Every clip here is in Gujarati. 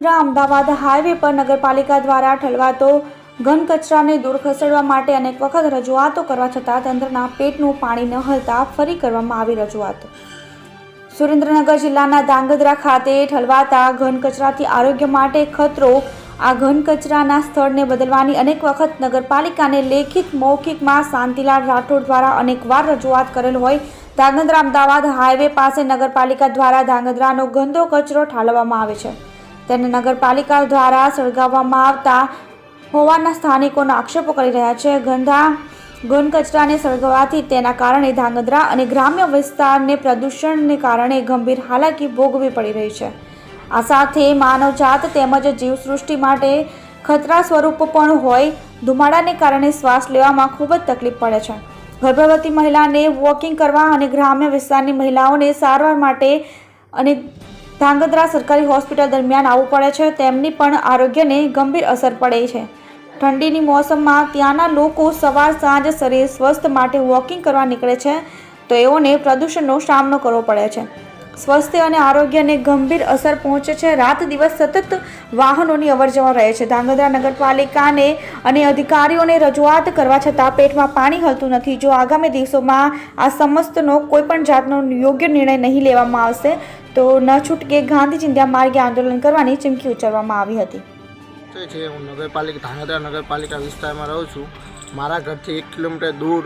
અમદાવાદ હાઈવે પર નગરપાલિકા દ્વારા ઠલવાતો ઘન કચરાને દૂર ખસેડવા માટે અનેક વખત રજૂઆતો કરવા છતાં તંત્રના પેટનું પાણી ન હલતા ફરી કરવામાં આવી રજૂઆત. સુરેન્દ્રનગર જિલ્લાના ધાંગધ્રા ખાતે ઠલવાતા ઘન કચરાથી આરોગ્ય માટે ખતરો, આ ઘન કચરાના સ્થળને બદલવાની અનેક વખત નગરપાલિકાને લેખિત મૌખિકમાં શાંતિલાલ રાઠોડ દ્વારા અનેકવાર રજૂઆત કરેલ હોય, ધાંગધ્રા અમદાવાદ હાઈવે પાસે નગરપાલિકા દ્વારા ધાંગધ્રાનો ગંદો કચરો ઠાલવવામાં આવે છે. તેને નગરપાલિકા દ્વારા સળગાવવામાં આવતા હોવાના સ્થાનિકોના આક્ષેપો કરી રહ્યા છે. ગંધા ઘન કચરાને સળગાવવાથી તેના કારણે ધાંગધ્રા અને ગ્રામ્ય વિસ્તારને પ્રદૂષણને કારણે ગંભીર હાલાકી ભોગવી પડી રહી છે. આ સાથે માનવજાત તેમજ જીવસૃષ્ટિ માટે ખતરા સ્વરૂપ પણ હોય, ધુમાડાને કારણે શ્વાસ લેવામાં ખૂબ જ તકલીફ પડે છે. ગર્ભવતી મહિલાને વોકિંગ કરવા અને ગ્રામ્ય વિસ્તારની મહિલાઓને સારવાર માટે અને ધાંગધ્રા સરકારી હોસ્પિટલ દરમિયાન આવવું પડે છે. તેમની પણ આરોગ્યને ગંભીર અસર પડે છે. ઠંડીની મોસમમાં ત્યાંના લોકો સવાર સાંજ શરીર સ્વસ્થ માટે વોકિંગ કરવા નીકળે છે, તો એઓને પ્રદૂષણનો સામનો કરવો પડે છે. સ્વાસ્થ્ય અને આરોગ્યને ગંભીર અસર પહોંચે છે. રાત દિવસ સતત વાહનોની અવરજવર રહે છે. ધાંગધ્રા નગરપાલિકાને અને અધિકારીઓને રજૂઆત કરવા છતાં પેટમાં પાણી હલતું નથી. જો આગામી દિવસોમાં આ સમસ્તનો કોઈપણ જાતનો યોગ્ય નિર્ણય નહીં લેવામાં આવશે તો ન છૂટકે ગાંધી ચિંધ્યા માર્ગે આંદોલન કરવાની ચીમકી ઉચ્ચારવામાં આવી હતી. તે છે, હું નગરપાલિકા ધાંગધ્રા નગરપાલિકા વિસ્તારમાં રહું છું. મારા ઘરથી એક કિલોમીટર દૂર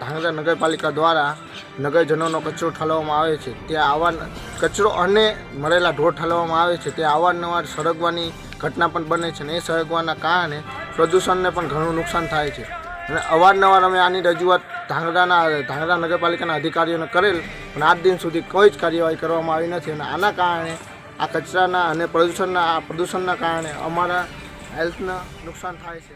ધાંગધ્રા નગરપાલિકા દ્વારા નગરજનોનો કચરો ઠાલવવામાં આવે છે. ત્યાં આવા કચરો અને મરેલા ઢોર ઠાલવવામાં આવે છે. ત્યાં અવારનવાર સળગવાની ઘટના પણ બને છે અને એ સળગવાના કારણે પ્રદૂષણને પણ ઘણું નુકસાન થાય છે. અને અવારનવાર અમે આની રજૂઆત ધાંગરાના ધાંગધ્રા નગરપાલિકાના અધિકારીઓને કરેલ, પણ આજ દિન સુધી કોઈ જ કાર્યવાહી કરવામાં આવી નથી અને આના કારણે આ કચરાના અને પ્રદૂષણના, આ પ્રદૂષણના કારણે અમારા હેલ્થને નુકસાન થાય છે.